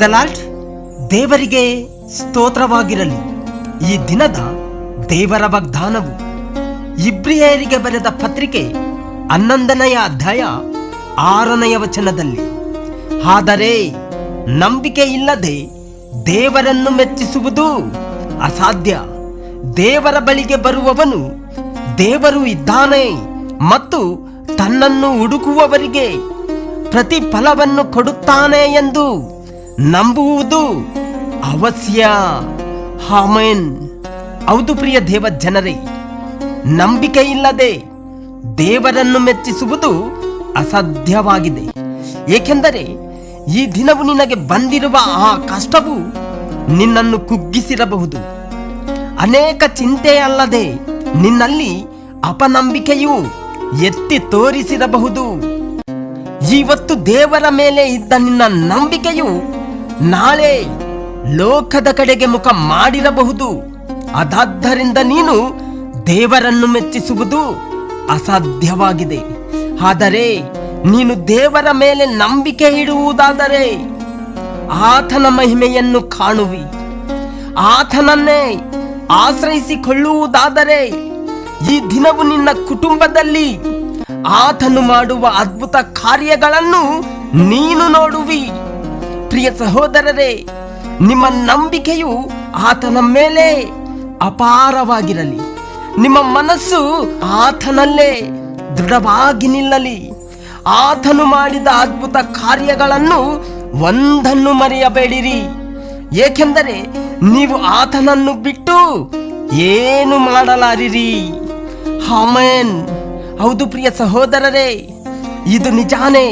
The ದೇವರಿಗೆ ಸ್ತೋತ್ರವಾಗಿರಲಿ. ಈ ದಿನದ ದೇವರ ವಾಗ್ದಾನವು ಇಬ್ರಿಯರಿಗೆ ಬರೆದ ಪತ್ರಿಕೆ ಹನ್ನೊಂದನೆಯ ಅಧ್ಯಾಯ ಆರನೆಯ ವಚನದಲ್ಲಿ, ಆದರೆ ನಂಬಿಕೆ ಇಲ್ಲದೆ ದೇವರನ್ನು ಮೆಚ್ಚಿಸುವುದು ಅಸಾಧ್ಯ. ದೇವರ ಬಳಿಗೆ ಬರುವವನು ದೇವರು ಇದ್ದಾನೆ ಮತ್ತು ತನ್ನನ್ನು ಹುಡುಕುವವರಿಗೆ ಪ್ರತಿಫಲವನ್ನು ಕೊಡುತ್ತಾನೆ ಎಂದು ನಂಬುವುದು ಅವಶ್ಯ. ಹಾಮೇನ್ ಹೌದು ಪ್ರಿಯ ದೇವ ಜನರೇ ನಂಬಿಕೆ ಇಲ್ಲದೆ ದೇವರನ್ನು ಮೆಚ್ಚಿಸುವುದು ಅಸಾಧ್ಯವಾಗಿದೆ. ಏಕೆಂದರೆ ಈ ದಿನವು ನಿನಗೆ ಬಂದಿರುವ ಆ ಕಷ್ಟವು ನಿನ್ನನ್ನು ಕುಗ್ಗಿಸಿರಬಹುದು. ಅನೇಕ ಚಿಂತೆ ಅಲ್ಲದೆ ನಿನ್ನಲ್ಲಿ ಅಪನಂಬಿಕೆಯು ಎತ್ತಿ ತೋರಿಸಿರಬಹುದು. ಇವತ್ತು ದೇವರ ಮೇಲೆ ಇದ್ದ ನಿನ್ನ ನಂಬಿಕೆಯು ನಾಳೆ ಲೋಕದ ಕಡೆಗೆ ಮುಖ ಮಾಡಿರಬಹುದು. ಅದಾದ್ದರಿಂದ ನೀನು ದೇವರನ್ನು ಮೆಚ್ಚಿಸುವುದು ಅಸಾಧ್ಯವಾಗಿದೆ. ಆದರೆ ನೀನು ದೇವರ ಮೇಲೆ ನಂಬಿಕೆ ಇಡುವುದಾದರೆ ಆತನ ಮಹಿಮೆಯನ್ನು ಕಾಣುವಿ. ಆತನನ್ನೇ ಆಶ್ರಯಿಸಿಕೊಳ್ಳುವುದಾದರೆ ಈ ದಿನವು ನಿನ್ನ ಕುಟುಂಬದಲ್ಲಿ ಆತನು ಮಾಡುವ ಅದ್ಭುತ ಕಾರ್ಯಗಳನ್ನು ನೀನು ನೋಡುವಿ. ಪ್ರಿಯ ಸಹೋದರರೇ, ನಿಮ್ಮ ನಂಬಿಕೆಯು ಆತನ ಮೇಲೆ ಅಪಾರವಾಗಿರಲಿ. ನಿಮ್ಮ ಮನಸ್ಸು ಆತನಲ್ಲೇ ದೃಢವಾಗಿ ನಿಲ್ಲಲಿ. ಆತನು ಮಾಡಿದ ಅದ್ಭುತ ಕಾರ್ಯಗಳನ್ನು ಒಂದನ್ನು ಮರೆಯಬೇಡಿರಿ. ಏಕೆಂದರೆ ನೀವು ಆತನನ್ನು ಬಿಟ್ಟು ಏನು ಮಾಡಲಾರಿರಿ? ಹಾಮೇನ್ ಹೌದು ಪ್ರಿಯ ಸಹೋದರರೇ, ಇದು ನಿಜಾನೇ,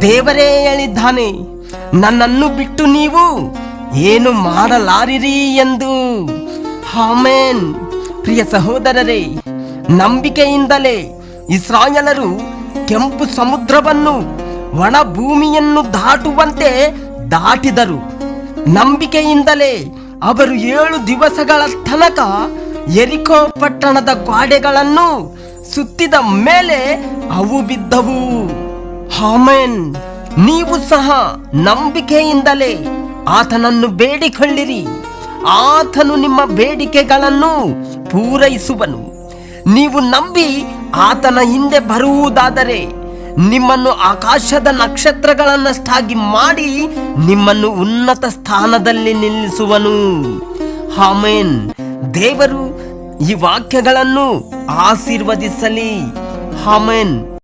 ದೇವರೇ ಹೇಳಿದ್ದಾನೆ, ನನ್ನನ್ನು ಬಿಟ್ಟು ನೀವು ಏನು ಮಾಡಲಾರಿರಿ ಎಂದು. ಹಾಮೇನ್ ಪ್ರಿಯ ಸಹೋದರರೇ, ನಂಬಿಕೆಯಿಂದಲೇ ಇಸ್ರಾಯಲರು ಕೆಂಪು ಸಮುದ್ರವನ್ನು ಒಣ ಭೂಮಿಯನ್ನು ದಾಟುವಂತೆ ದಾಟಿದರು. ನಂಬಿಕೆಯಿಂದಲೇ ಅವರು ಏಳು ದಿವಸಗಳ ತನಕ ಎರಿಕೋ ಪಟ್ಟಣದ ಗ್ವಾಡೆಗಳನ್ನು ಸುತ್ತಿದ ಮೇಲೆ ಅವು ಬಿದ್ದವು. ಹಾಮೇನ್ ನೀವು ಸಹ ನಂಬಿಕೆಯಿಂದಲೇ ಆತನನ್ನು ಬೇಡಿಕೊಳ್ಳಿರಿ. ಆತನು ನಿಮ್ಮ ಬೇಡಿಕೆಗಳನ್ನು ಪೂರೈಸುವನು. ನೀವು ನಂಬಿ ಆತನ ಹಿಂದೆ ಬರುವುದಾದರೆ ನಿಮ್ಮನ್ನು ಆಕಾಶದ ನಕ್ಷತ್ರಗಳನ್ನಷ್ಟಾಗಿ ಮಾಡಿ ನಿಮ್ಮನ್ನು ಉನ್ನತ ಸ್ಥಾನದಲ್ಲಿ ನಿಲ್ಲಿಸುವನು. ಹಾಮೇನ್ ದೇವರು ಈ ವಾಕ್ಯಗಳನ್ನು ಆಶೀರ್ವದಿಸಲಿ. ಹಾಮೇನ್